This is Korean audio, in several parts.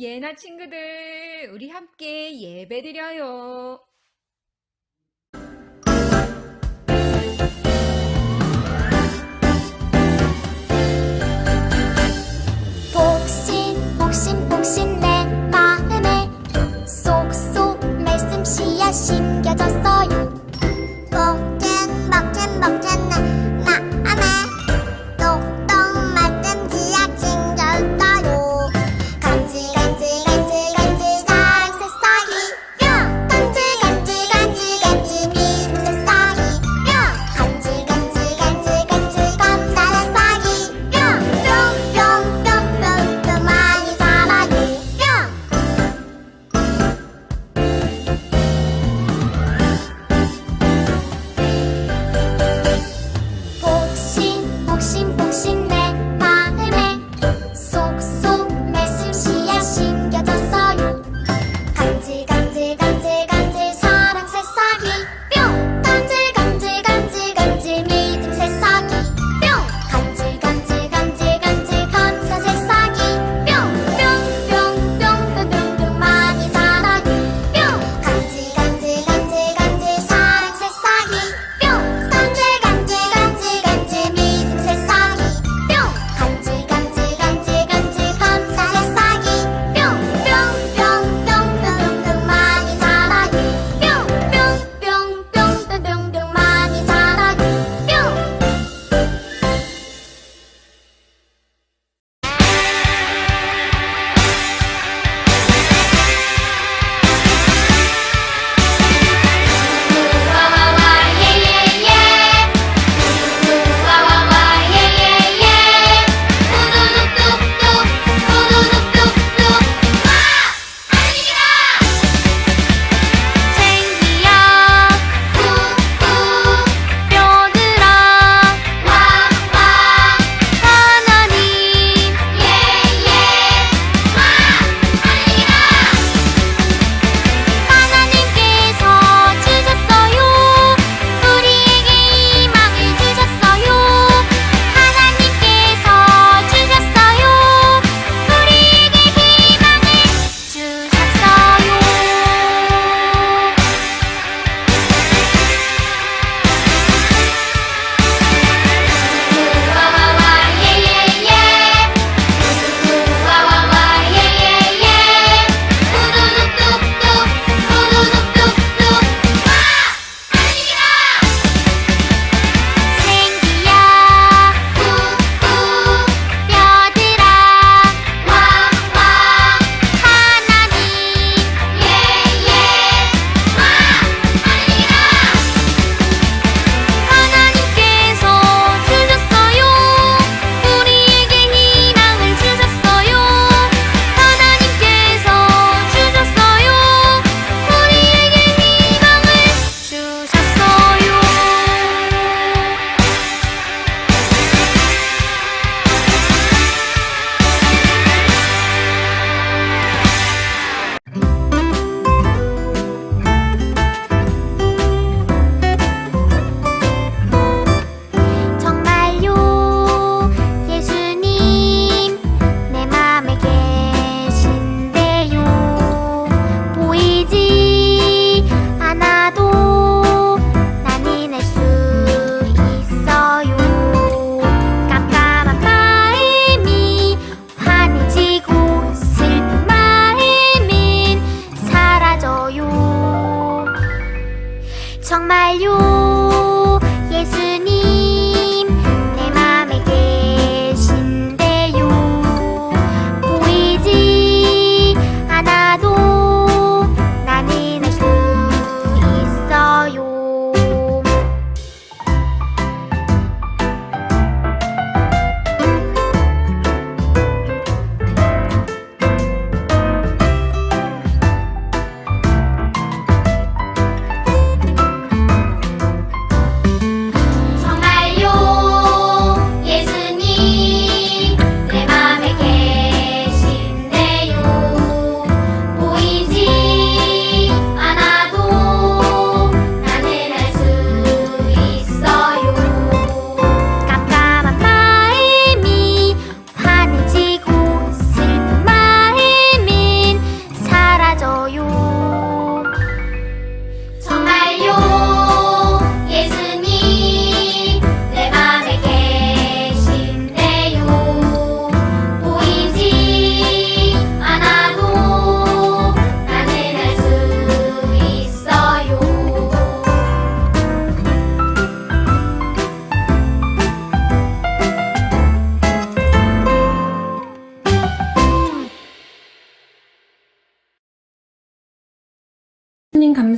예나 친구들, 우리 함께 예배 드려요. 복신 복신 복신 내 마음에 쏙쏙 말씀 씨앗 심겨졌어요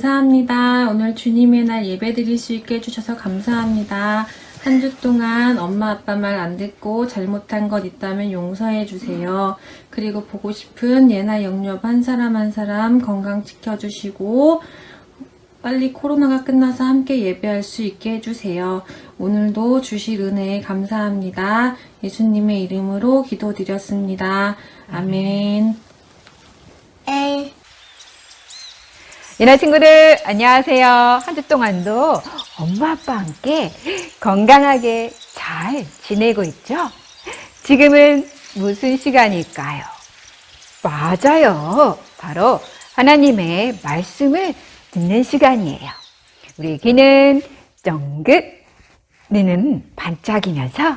감사합니다. 오늘 주님의 날 예배 드릴 수 있게 해주셔서 감사합니다. 한 주 동안 엄마 아빠 말 안 듣고 잘못한 것 있다면 용서해 주세요. 그리고 보고 싶은 예나 영유아부 한 사람 한 사람 건강 지켜주시고 빨리 코로나가 끝나서 함께 예배할 수 있게 해주세요. 오늘도 주실 은혜에 감사합니다. 예수님의 이름으로 기도드렸습니다. 아멘. 에이. 예나 친구들 안녕하세요. 한 주 동안도 엄마 아빠와 함께 건강하게 잘 지내고 있죠? 지금은 무슨 시간일까요? 맞아요. 바로 하나님의 말씀을 듣는 시간이에요. 우리 귀는 쫑긋, 눈은 반짝이면서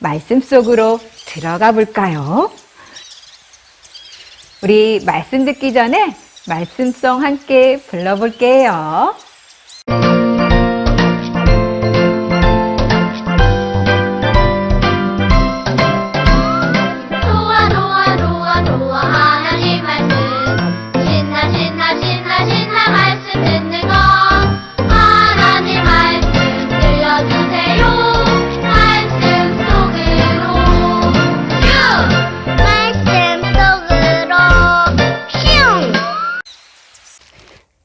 말씀 속으로 들어가 볼까요? 우리 말씀 듣기 전에 말씀송 함께 불러볼게요.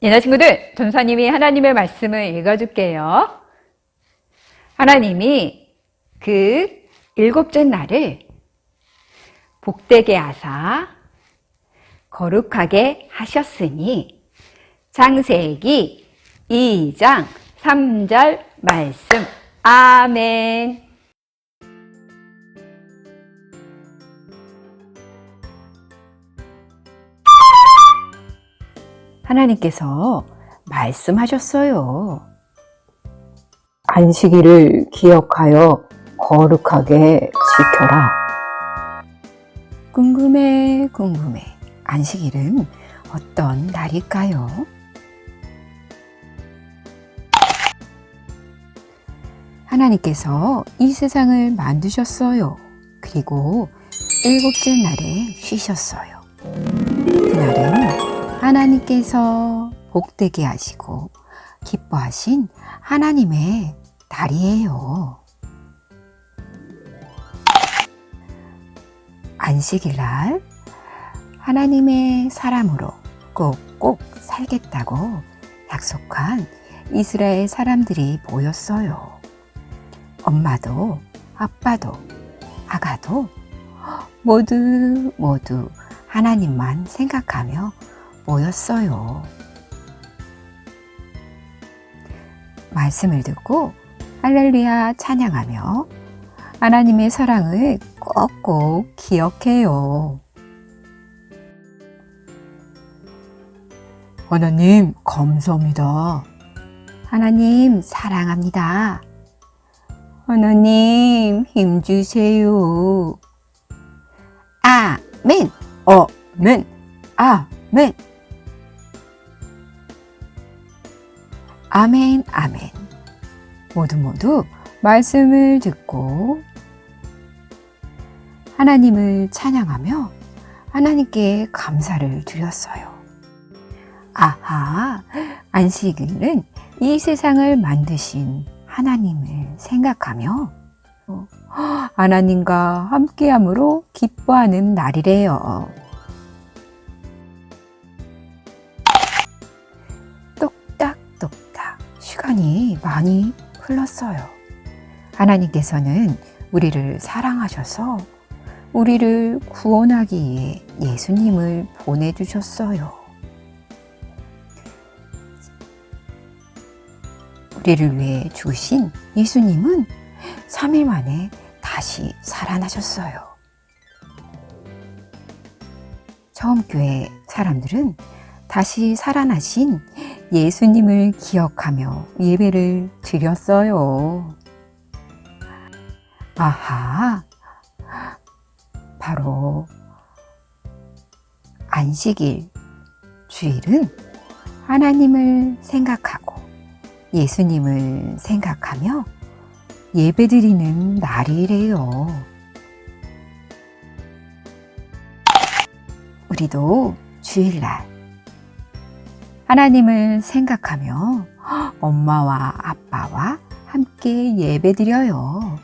예나 친구들, 전사님이 하나님의 말씀을 읽어줄게요. 하나님이 그 일곱째 날을 복되게 하사 거룩하게 하셨으니 창세기 2장 3절 말씀. 아멘. 하나님께서 말씀하셨어요. 안식일을 기억하여 거룩하게 지켜라. 궁금해, 궁금해. 안식일은 어떤 날일까요? 하나님께서 이 세상을 만드셨어요. 그리고 일곱째 날에 쉬셨어요. 그날은 하나님께서 복되게 하시고 기뻐하신 하나님의 날이에요. 안식일 날 하나님의 사람으로 꼭꼭 살겠다고 약속한 이스라엘 사람들이 모였어요. 엄마도 아빠도 아가도 모두 모두 하나님만 생각하며 모였어요. 말씀을 듣고 할렐루야 찬양하며 하나님의 사랑을 꼭꼭 기억해요. 하나님, 감사합니다. 하나님, 사랑합니다. 하나님, 힘주세요. 아멘, 어멘, 아멘. 아멘, 아멘. 모두 모두 말씀을 듣고 하나님을 찬양하며 하나님께 감사를 드렸어요. 아하, 안식일은 이 세상을 만드신 하나님을 생각하며 어, 하나님과 함께함으로 기뻐하는 날이래요. 시간이 많이 흘렀어요. 하나님께서는 우리를 사랑하셔서 우리를 구원하기 위해 예수님을 보내주셨어요. 우리를 위해 죽으신 예수님은 3일 만에 다시 살아나셨어요. 처음 교회 사람들은 다시 살아나신 예수님을 기억하며 예배를 드렸어요. 아하, 바로 안식일 주일은 하나님을 생각하고 예수님을 생각하며 예배드리는 날이래요. 우리도 주일날 하나님을 생각하며 엄마와 아빠와 함께 예배드려요.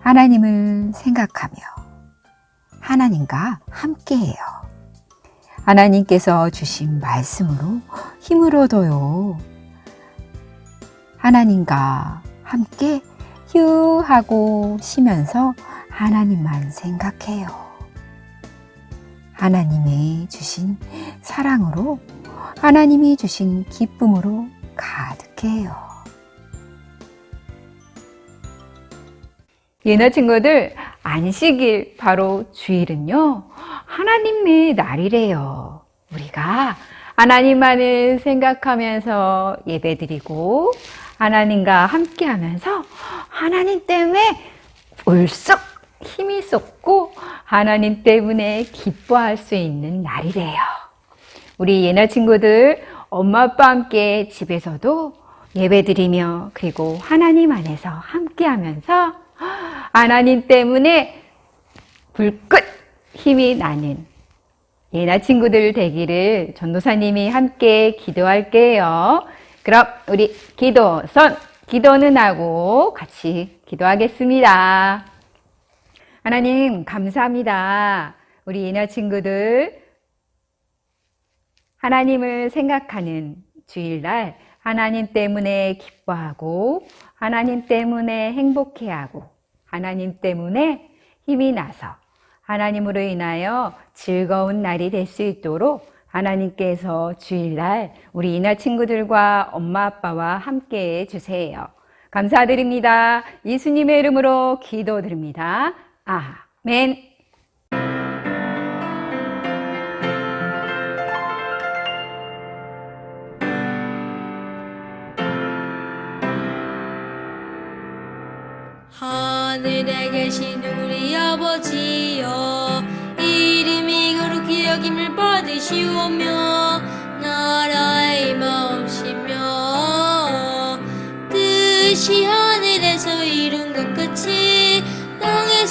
하나님을 생각하며 하나님과 함께해요. 하나님께서 주신 말씀으로 힘을 얻어요. 하나님과 함께 휴 하고 쉬면서 하나님만 생각해요. 하나님이 주신 사랑으로 하나님이 주신 기쁨으로 가득해요. 예나 친구들, 안식일, 바로 주일은요, 하나님의 날이래요. 우리가 하나님만을 생각하면서 예배 드리고, 하나님과 함께 하면서 하나님 때문에 울썩 힘이 쏟고, 하나님 때문에 기뻐할 수 있는 날이래요. 우리 예나 친구들, 엄마, 아빠 함께 집에서도 예배드리며, 그리고 하나님 안에서 함께 하면서 하나님 때문에 불끝 힘이 나는 예나 친구들 되기를 전도사님이 함께 기도할게요. 그럼 우리 기도 선, 기도는 하고 같이 기도하겠습니다. 하나님, 감사합니다. 우리 예나 친구들, 하나님을 생각하는 주일날 하나님 때문에 기뻐하고 하나님 때문에 행복해하고 하나님 때문에 힘이 나서 하나님으로 인하여 즐거운 날이 될 수 있도록 하나님께서 주일날 우리 이나 친구들과 엄마 아빠와 함께 해 주세요. 감사드립니다. 예수님의 이름으로 기도드립니다. 아멘. 하늘에 계신 우리 아버지여 이름이 거룩히 여김을 받으시오며 나라의 마음시며 뜻이 하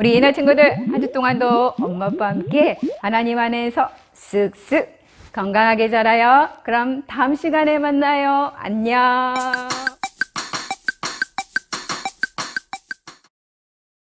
우리 예나 친구들 한 주 동안도 엄마 아빠와 함께 하나님 안에서 쓱쓱 건강하게 자라요. 그럼 다음 시간에 만나요. 안녕.